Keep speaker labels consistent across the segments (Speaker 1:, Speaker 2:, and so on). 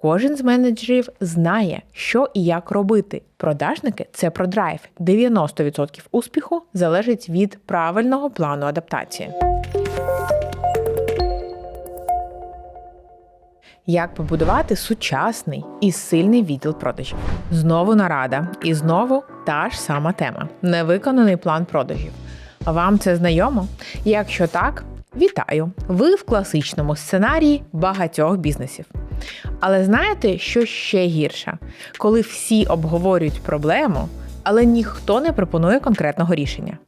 Speaker 1: Кожен з менеджерів знає, що і як робити. Продажники це про драйв. 90% успіху залежить від правильного плану адаптації. Як побудувати сучасний і сильний відділ продажів? Знову нарада, і знову та ж сама тема: невиконаний план продажів. Вам це знайомо? Якщо так, вітаю! Ви в класичному сценарії багатьох бізнесів. Але знаєте, що ще гірше? Коли всі обговорюють проблему, але ніхто не пропонує конкретного рішення.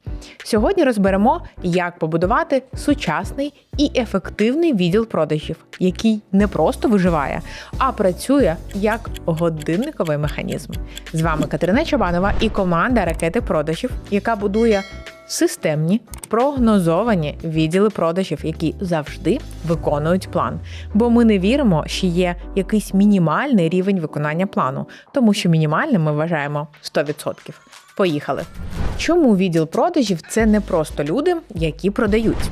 Speaker 1: Сьогодні розберемо, як побудувати сучасний і ефективний відділ продажів, який не просто виживає, а працює як годинниковий механізм. З вами Катерина Чабанова і команда ракети продажів, яка будує системні прогнозовані відділи продажів, які завжди виконують план. Бо ми не віримо, що є якийсь мінімальний рівень виконання плану, тому що мінімальним ми вважаємо 100%. Поїхали. Чому відділ продажів це не просто люди, які продають?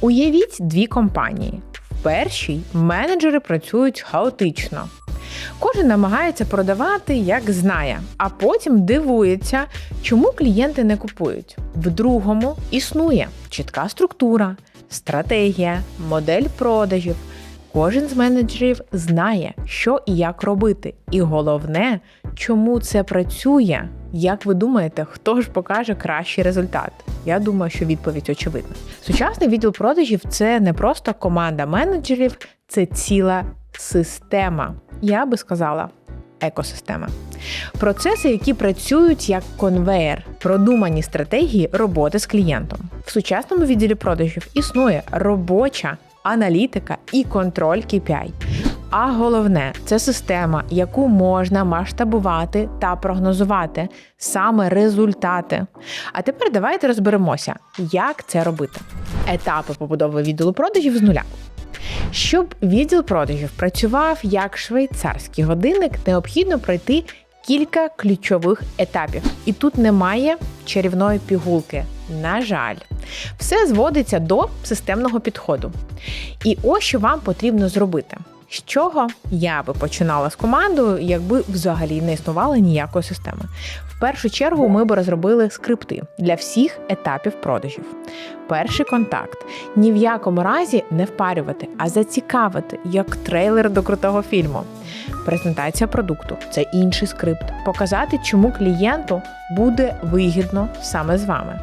Speaker 1: Уявіть дві компанії. В першій менеджери працюють хаотично. Кожен намагається продавати, як знає, а потім дивується, чому клієнти не купують. В другому існує чітка структура, стратегія, модель продажів. Кожен з менеджерів знає, що і як робити. І головне, чому це працює. Як ви думаєте, хто ж покаже кращий результат? Я думаю, що відповідь очевидна. Сучасний відділ продажів це не просто команда менеджерів, це ціла система. Я би сказала. Екосистема. Процеси, які працюють як конвеєр, продумані стратегії роботи з клієнтом. В сучасному відділі продажів існує робоча аналітика і контроль KPI. А головне це система, яку можна масштабувати та прогнозувати саме результати. А тепер давайте розберемося, як це робити. Етапи побудови відділу продажів з нуля. Щоб відділ продажів працював як швейцарський годинник, необхідно пройти кілька ключових етапів. І тут немає чарівної пігулки. На жаль, все зводиться до системного підходу. І ось що вам потрібно зробити. З чого я би починала з командою, якби взагалі не існувало ніякої системи. В першу чергу ми б розробили скрипти для всіх етапів продажів. Перший контакт ні в якому разі не впарювати, а зацікавити, як трейлер до крутого фільму. Презентація продукту це інший скрипт. Показати, чому клієнту буде вигідно саме з вами.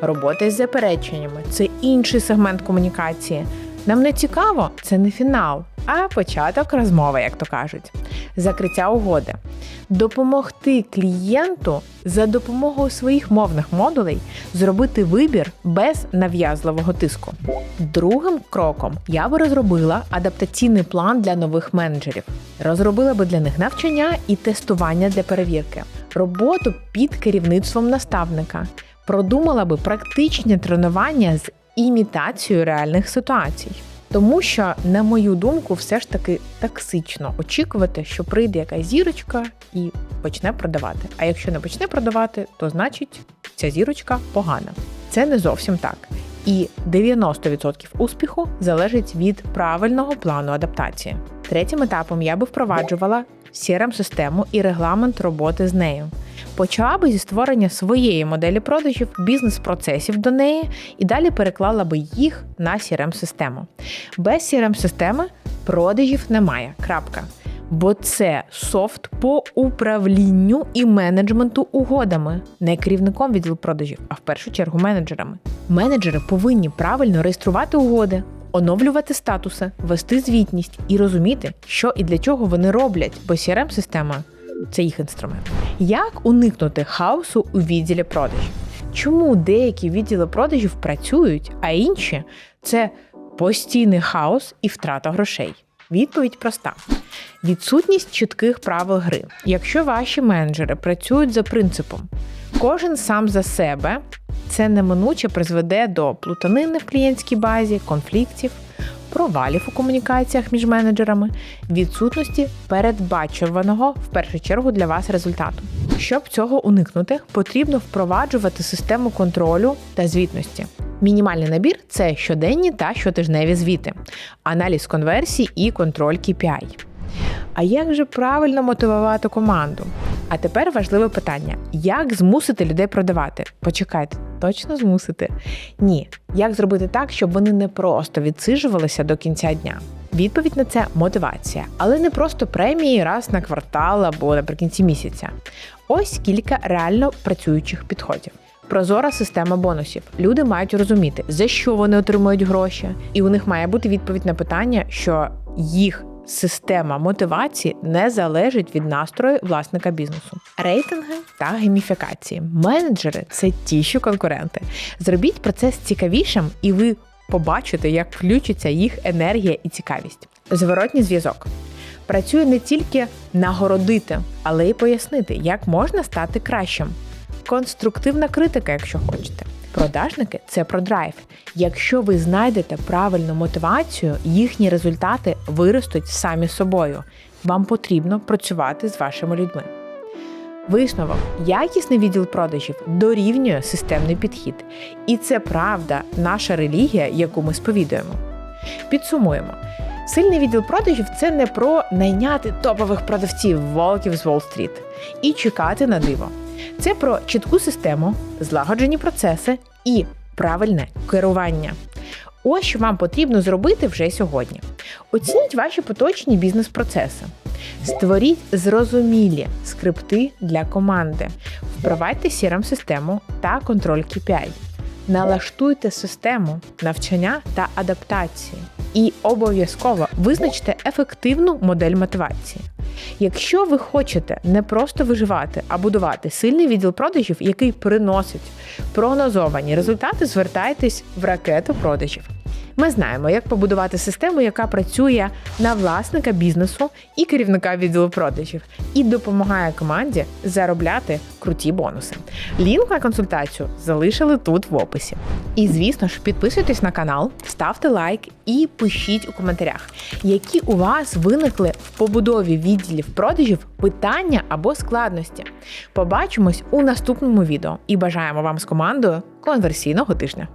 Speaker 1: Робота з запереченнями це інший сегмент комунікації. Нам не цікаво, це не фінал, а початок розмови, як то кажуть. Закриття угоди. Допомогти клієнту за допомогою своїх мовних модулей зробити вибір без нав'язливого тиску. Другим кроком я би розробила адаптаційний план для нових менеджерів. Розробила би для них навчання і тестування для перевірки, роботу під керівництвом наставника. Продумала би практичні тренування з імітацією реальних ситуацій. Тому що, на мою думку, все ж таки токсично очікувати, що прийде якась зірочка і почне продавати. А якщо не почне продавати, то значить ця зірочка погана. Це не зовсім так. І 90% успіху залежить від правильного плану адаптації. Третім етапом я би впроваджувала crm систему і регламент роботи з нею. Почала би зі створення своєї моделі продажів, бізнес-процесів до неї і далі переклала би їх на crm систему Без crm системи продажів немає. Крапка. Бо це софт по управлінню і менеджменту угодами, не керівником відділу продажів, а в першу чергу менеджерами. Менеджери повинні правильно реєструвати угоди, оновлювати статуси, вести звітність і розуміти, що і для чого вони роблять, бо crm система це їх інструмент. Як уникнути хаосу у відділі продажів? Чому деякі відділи продажів працюють, а інші це постійний хаос і втрата грошей? Відповідь проста: відсутність чітких правил гри. Якщо ваші менеджери працюють за принципом, кожен сам за себе, це неминуче призведе до плутанини в клієнтській базі, конфліктів провалів у комунікаціях між менеджерами, відсутності передбачуваного в першу чергу для вас результату. Щоб цього уникнути, потрібно впроваджувати систему контролю та звітності. Мінімальний набір це щоденні та щотижневі звіти, аналіз конверсій і контроль KPI. А як же правильно мотивувати команду? А тепер важливе питання: як змусити людей продавати? Почекайте, точно змусити? Ні. Як зробити так, щоб вони не просто відсиджувалися до кінця дня? Відповідь на це мотивація, але не просто премії раз на квартал або наприкінці місяця. Ось кілька реально працюючих підходів. Прозора система бонусів. Люди мають розуміти, за що вони отримують гроші, і у них має бути відповідь на питання, що їх система мотивації не залежить від настрою власника бізнесу. Рейтинги та гейміфікації. Менеджери це ті, що конкуренти. Зробіть процес цікавішим, і ви побачите, як включиться їх енергія і цікавість. Зворотній зв'язок. Працює не тільки нагородити, але й пояснити, як можна стати кращим. Конструктивна критика, якщо хочете. Продажники це про драйв. Якщо ви знайдете правильну мотивацію, їхні результати виростуть самі собою. Вам потрібно працювати з вашими людьми. Висновок: якісний відділ продажів дорівнює системний підхід. І це правда, наша релігія, яку ми сповідуємо. Підсумуємо. Сильний відділ продажів це не про найняти топових продавців волків з Уолл-стріт і чекати на диво. Це про чітку систему, злагоджені процеси і правильне керування. Ось що вам потрібно зробити вже сьогодні. Оцініть ваші поточні бізнес-процеси. Створіть зрозумілі скрипти для команди, впровадьте crm систему та контроль KPI. Налаштуйте систему навчання та адаптації. І обов'язково визначте ефективну модель мотивації. Якщо ви хочете не просто виживати, а будувати сильний відділ продажів, який приносить прогнозовані результати, звертайтесь в ракету продажів. Ми знаємо, як побудувати систему, яка працює на власника бізнесу і керівника відділу продажів, і допомагає команді заробляти круті бонуси. Лінк на консультацію залишили тут в описі. І звісно ж, підписуйтесь на канал, ставте лайк і пишіть у коментарях, які у вас виникли в побудові відділів продажів питання або складності. Побачимось у наступному відео і бажаємо вам з командою конверсійного тижня.